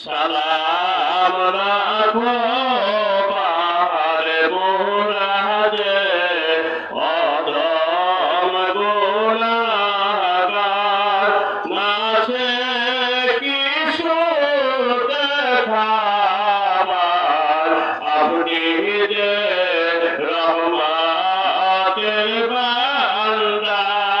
সালাম রাখো পাহাড়ে মোরাজে অদম গোলাগার নাচে কিছু দেখাবার আপনি যে রহমাতের বান্দারিয়া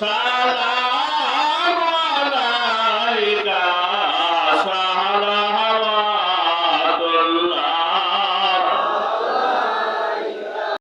সারা